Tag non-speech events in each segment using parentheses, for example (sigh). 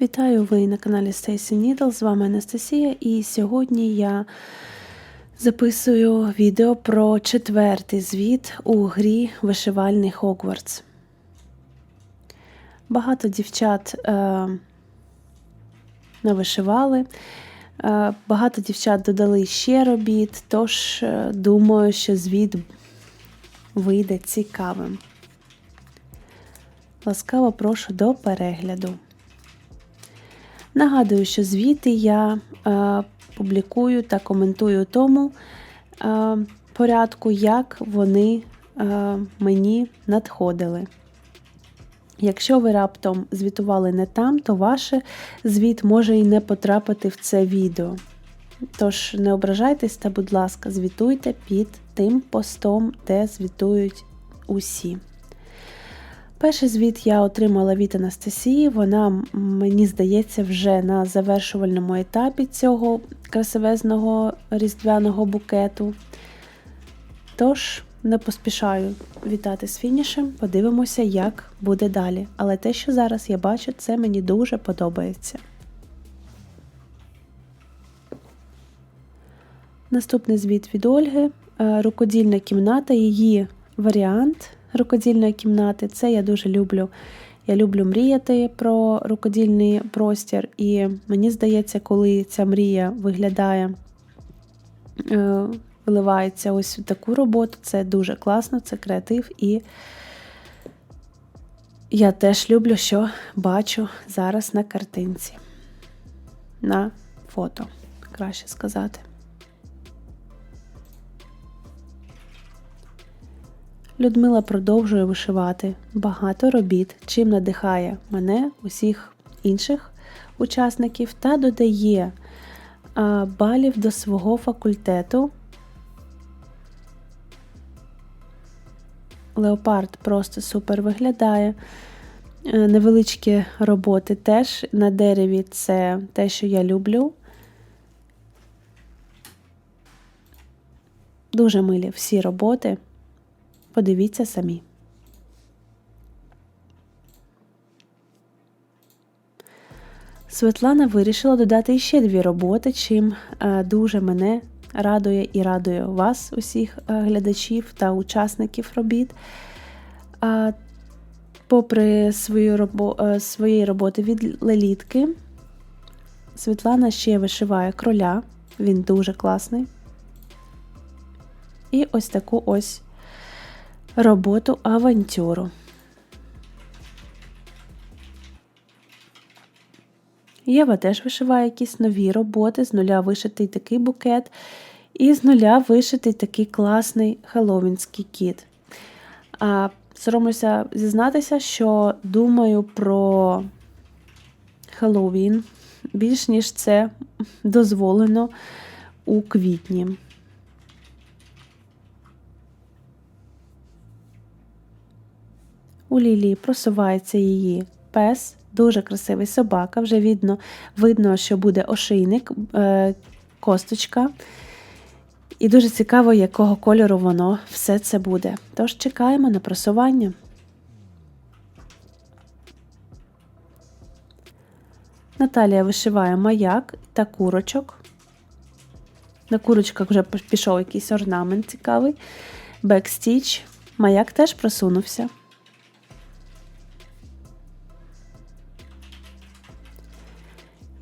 Вітаю ви на каналі Stacy Needle, з вами Анастасія, і сьогодні я записую відео про четвертий звіт у грі Вишивальний Хогвартс. Багато дівчат е, навишивали, е, багато дівчат додали ще робіт, тож е, думаю, що звіт вийде цікавим. Ласкаво прошу до перегляду. Нагадую, що звіти я е, публікую та коментую тому е, порядку, як вони е, мені надходили. Якщо ви раптом звітували не там, то ваш звіт може і не потрапити в це відео. Тож не ображайтесь та, будь ласка, звітуйте під тим постом, де звітують усі. Перший звіт я отримала від Анастасії, вона, мені здається, вже на завершувальному етапі цього красивезного різдвяного букету. Тож, не поспішаю вітати з фінішем, подивимося, як буде далі. Але те, що зараз я бачу, це мені дуже подобається. Наступний звіт від Ольги. Е, рукодільна кімната, її варіант рукодільної кімнати. Це я дуже люблю. Я люблю мріяти про рукодільний простір, і мені здається, коли ця мрія виглядає, е, виливається ось в таку роботу, це дуже класно, це креатив. І я теж люблю, що бачу зараз на картинці, на фото, краще сказати. Людмила продовжує вишивати багато робіт, чим надихає мене, усіх інших учасників, та додає балів до свого факультету. Леопард просто супер виглядає. Е, невеличкі роботи теж на дереві це те, що я люблю. Дуже милі всі роботи. Подивіться самі. Світлана вирішила додати ще дві роботи, чим е, дуже мене радує і радує вас, усіх е, глядачів та учасників робіт. Попри свою робо, е, свої роботи від лелітки, Світлана ще вишиває кроля, він дуже класний. І ось таку ось роботу авантюру. Єва теж вишиває якісь нові роботи, з нуля вишитий такий букет, і з нуля вишитий такий класний хеллоуінський кіт. А Соромлюся зізнатися, що думаю про Хеллоуін більш ніж це дозволено у квітні. У Лілії просувається її пес, дуже красивий собака. Вже видно, видно що буде ошийник, е, косточка. І дуже цікаво, якого кольору воно все це буде. Тож чекаємо на просування. Наталія вишиває маяк та курочок. На курочках вже пішов якийсь орнамент цікавий. Бекстіч. Маяк теж просунувся.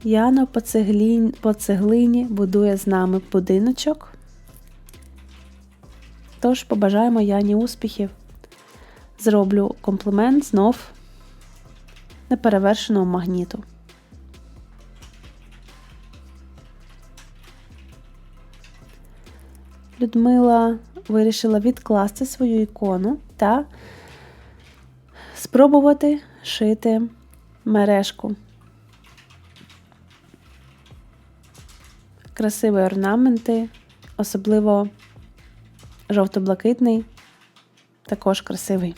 Яна по цеглі... по цеглині будує з нами будиночок. Тож побажаємо Яні успіхів. Зроблю комплімент знов неперевершеного магніту. Людмила вирішила відкласти свою ікону та спробувати шити мережку. Красиві орнаменти, особливо жовто-блакитний, також красивий.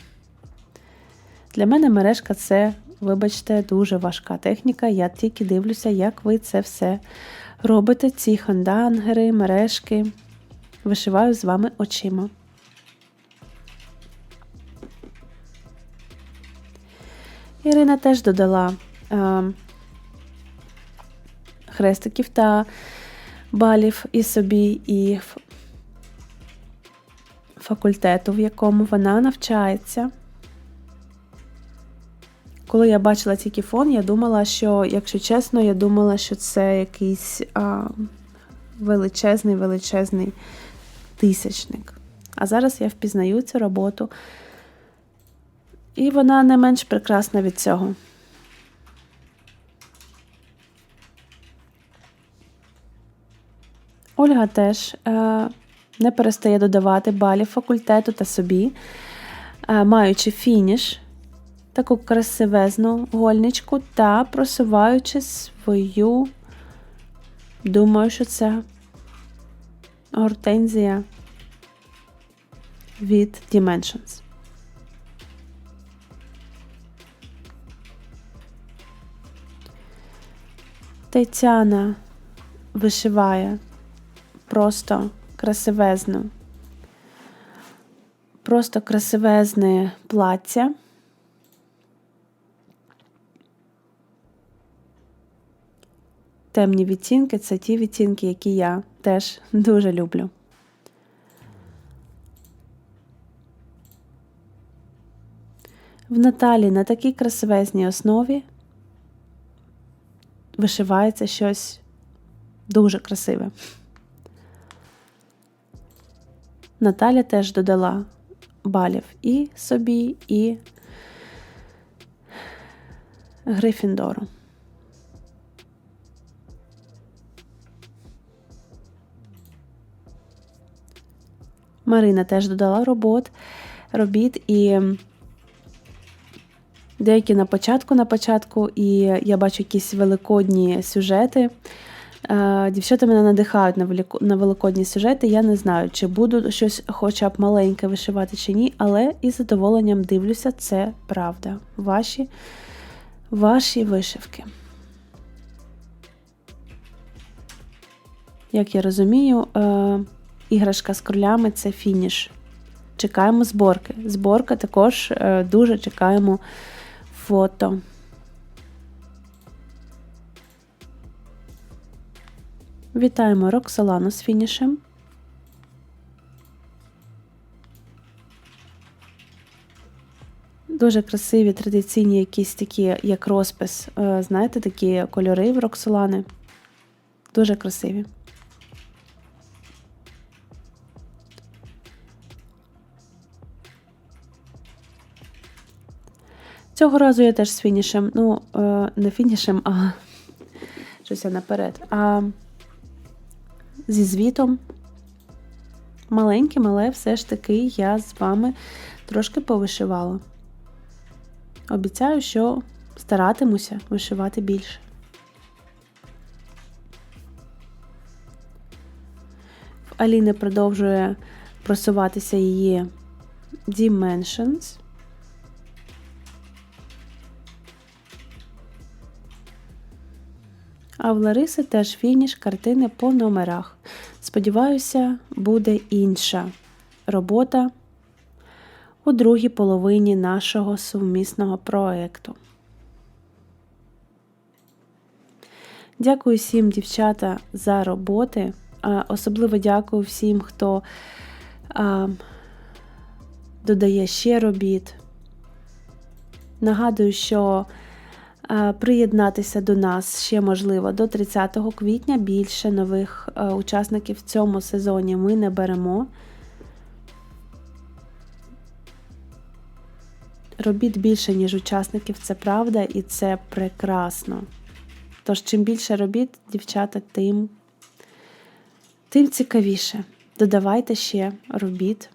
Для мене мережка це, вибачте, дуже важка техніка. Я тільки дивлюся, як ви це все робите. Ці хандангери, мережки. Вишиваю з вами очима. Ірина теж додала е, хрестиків та балів і собі, і факультету, в якому вона навчається. Коли я бачила тільки фон, я думала, що, якщо чесно, я думала, що це якийсь а, величезний, величезний тисячник. А зараз я впізнаю цю роботу. І вона не менш прекрасна від цього. Ольга теж е, не перестає додавати балів факультету та собі, е, маючи фініш, таку красивезну гольничку та просуваючи свою, думаю, що це гортензія від Dimensions. Тетяна вишиває просто красивезну, просто красивезне плаття. Темні відтінки це ті відтінки, які я теж (laughs) дуже люблю. В Наталі на такій красивезній основі вишивається щось дуже красиве. Наталя теж додала балів і собі, і Грифіндору. Марина теж додала робот, робіт і деякі на початку на початку, і я бачу якісь великодні сюжети. Е, Дівчата мене надихають на на великодні сюжети. Я не знаю, чи буду щось хоча б маленьке вишивати чи ні, але із задоволенням дивлюся, це правда. Ваші, ваші вишивки. Як я розумію, е, іграшка з кролями це фініш. Чекаємо зборки. Зборка також е, дуже чекаємо фото. Вітаємо Роксолану з фінішем. Дуже красиві традиційні якісь такі, як розпис. е, Знаєте, такі кольори в Роксолани. Дуже красиві. Цього разу я теж з фінішем. Ну, е, не фінішем, а (laughs) щось я наперед. А зі звітом. Маленьким, але все ж таки я з вами трошки повишивала. Обіцяю, що старатимуся вишивати більше. В Аліни продовжує просуватися її Dimensions. А в Лариси теж фініш картини по номерах. Сподіваюся, буде інша робота у другій половині нашого сумісного проекту. Дякую всім, дівчата, за роботи. Особливо дякую всім, хто додає ще робіт. Нагадую, що приєднатися до нас ще можливо до 30 квітня. Більше нових учасників в цьому сезоні ми не беремо. Робіт більше, ніж учасників, це правда, і це прекрасно. Тож, чим більше робіт, дівчата, тим, тим цікавіше. Додавайте ще робіт.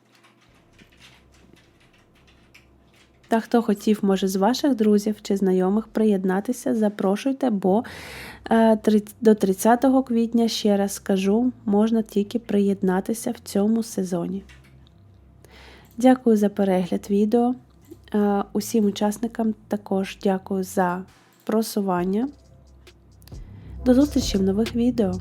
Та хто хотів, може, з ваших друзів чи знайомих приєднатися, запрошуйте, бо е, до 30 квітня, ще раз скажу, можна тільки приєднатися в цьому сезоні. Дякую за перегляд відео. Е, Усім учасникам також дякую за просування. До зустрічі в нових відео.